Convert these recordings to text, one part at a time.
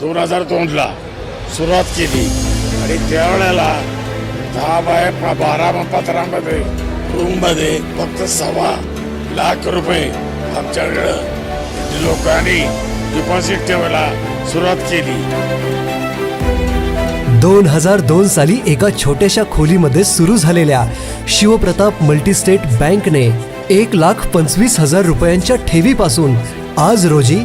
दोन हजार दोनला सुरुवात केली. आणि त्यावेळेला दहा बाय बारा पत्रामध्ये रूममध्ये फक्त सव्वा लाख रुपये आमच्याकडं म्हणजे लोकांनी डिपॉझिट ठेवायला सुरुवात केली. दोन हजार दोन साली एका छोट्याशा खोलीमध्ये सुरू झालेल्या शिवप्रताप मल्टीस्टेट बँकने एक लाख पंचवीस हजार रुपयांच्या ठेवीपासून आज रोजी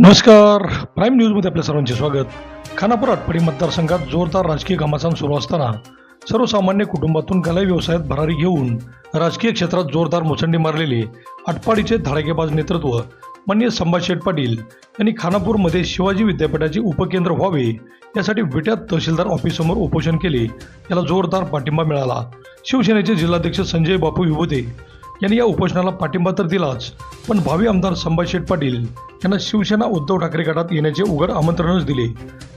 नमस्कार. प्राईम न्यूजमध्ये आपल्या सर्वांचे स्वागत. खानापूर आटपाडी मतदारसंघात जोरदार राजकीय घमासान सुरू असताना सर्वसामान्य कुटुंबातून गलाई व्यवसायात भरारी घेऊन राजकीय क्षेत्रात जोरदार मुसंडी मारलेले आटपाडीचे धडाकेबाज नेतृत्व माननीय संभाजी शेठ पाटील यांनी खानापूरमध्ये शिवाजी विद्यापीठाचे उपकेंद्र व्हावे यासाठी विट्यात तहसीलदार ऑफिससमोर उपोषण केले. याला जोरदार पाठिंबा मिळाला. शिवसेनेचे जिल्हाध्यक्ष संजय बापू विभूते यांनी या उपोषणाला पाठिंबा तर दिलाच पण भावी आमदार संभाजी शेठ पाटील यांना शिवसेना उद्धव ठाकरे गटात येण्याचे उघड आमंत्रणच दिले.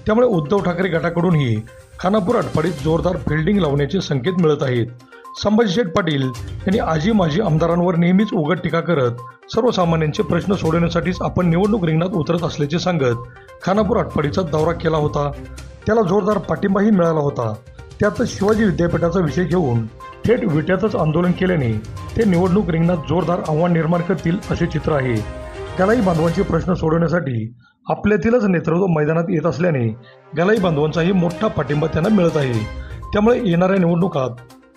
त्यामुळे उद्धव ठाकरे गटाकडूनही खानापूर आटपाडीत जोरदार फिल्डिंग लावण्याचे संकेत मिळत आहेत. संभाजी शेठ पाटील यांनी आजी माजी आमदारांवर नेहमीच उघड टीका करत सर्वसामान्यांचे प्रश्न सोडवण्यासाठीच आपण निवडणूक रिंगणात उतरत असल्याचे सांगत खानापूर आटपाडीचा दौरा केला होता. त्याला जोरदार पाठिंबाही मिळाला होता. त्यातच शिवाजी विद्यापीठाचा विषय घेऊन थेट विट्यातच आंदोलन केल्याने ते निवडणूक रिंगणात जोरदार आव्हान निर्माण करतील असे चित्र आहे. गलाई बांधवांचे प्रश्न सोडवण्यासाठी आपल्यातीलच नेतृत्व मैदानात येत असल्याने गलाई बांधवांचाही मोठा पाठिंबा त्यांना मिळत आहे. त्यामुळे येणाऱ्या निवडणुकात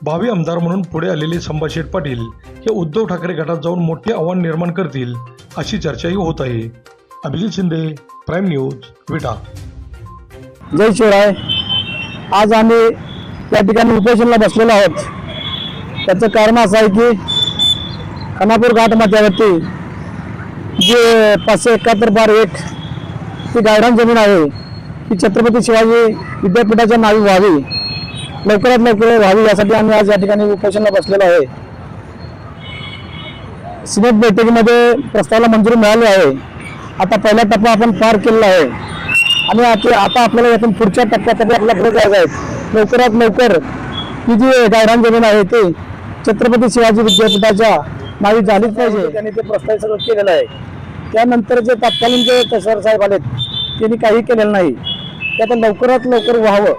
भावी आमदार म्हणून पुढे आलेले संभाजी पाटील हे उद्धव ठाकरे गटात जाऊन मोठे आव्हान निर्माण करतील अशी चर्चाही होत आहे. Abhijit Shinde prime news Vita. जय शिवराय. आज आम्ही त्या ठिकाणी उपोषणला बसलेलो आहोत. त्याचं कारण असं आहे की खानापूर घाट मध्यावरती जे पाचशे एकाहत्तर बार एक ती गायडन जमीन आहे ती छत्रपती शिवाजी विद्यापीठाच्या नावी व्हावी. लवकरात लवकर व्हावी यासाठी आम्ही आज या ठिकाणी उपोषणला बसलेलो आहे. सिनेट बैठकीमध्ये प्रस्तावाला मंजुरी मिळाली आहे. आता पहिला टप्पा आपण पार केलेला आहे. आणि आता आता आपल्याला यातून पुढच्या टप्प्यासाठी आपल्याला पुढे जायचं आहे. लवकरात लवकर ही जी गायरान जमीन आहे ती छत्रपती शिवाजी विद्यापीठाच्या नावी झालीच पाहिजे. त्यांनी ते प्रस्ताव सगळं केलेलं आहे. त्यानंतर जे तत्कालीन जे तहसीलदार साहेब आलेत त्यांनी काही केलेलं नाही. ते आता लवकरात लवकर व्हावं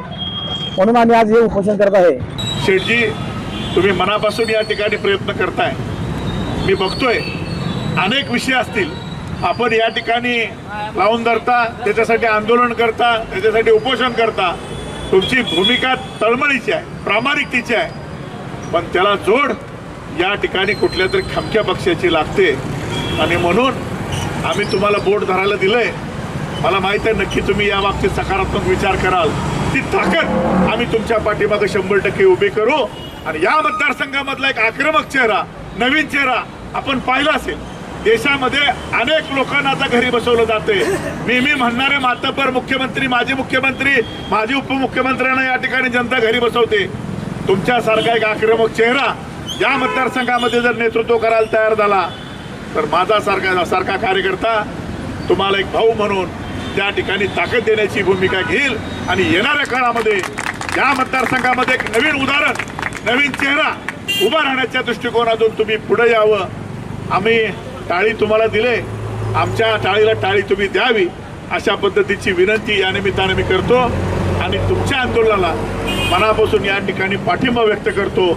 म्हणून आम्ही आज हे उपोषण करत आहे. शेठजी तुम्ही मनापासून या ठिकाणी प्रयत्न करताय. मी बघतोय अनेक विषय असतील. आपण या ठिकाणी लावून धरता त्याच्यासाठी आंदोलन करता त्याच्यासाठी उपोषण करता. तुमची भूमिका तळमळीची आहे प्रामाणिकतेची आहे. पण त्याला जोड या ठिकाणी कुठल्या तरी खमक्या पक्षाची लागते. आणि म्हणून आम्ही तुम्हाला बोट धरायला दिलंय. मला माहीत आहे नक्की तुम्ही या बाबतीत सकारात्मक विचार कराल. ती ताकद आम्ही तुमच्या पाठीमागे शंभर टक्के उभी करू. आणि या मतदारसंघामधला एक आक्रमक चेहरा नवीन चेहरा आपण पाहिला असेल. देशामध्ये अनेक लोकांना आता घरी बसवलं जाते मी म्हणणारे मातबर मुख्यमंत्री माजी मुख्यमंत्री माजी उपमुख्यमंत्र्यांना या ठिकाणी जनता घरी बसवते. तुमच्यासारखा एक आक्रमक चेहरा या मतदारसंघामध्ये जर नेतृत्व करायला तयार झाला तर माझा सारखा सारखा कार्यकर्ता तुम्हाला एक भाऊ म्हणून त्या ठिकाणी ताकद देण्याची भूमिका घेईल आणि येणाऱ्या काळामध्ये या मतदारसंघामध्ये एक नवीन उदाहरण नवीन चेहरा उभा राहण्याच्या दृष्टिकोनातून तुम्ही पुढे यावं. आम्ही टाळी तुम्हाला दिले. आमच्या टाळीला टाळी तुम्ही द्यावी अशा पद्धतीची विनंती या निमित्ताने मी करतो. आणि तुमच्या आंदोलनाला मनापासून या ठिकाणी पाठिंबा व्यक्त करतो.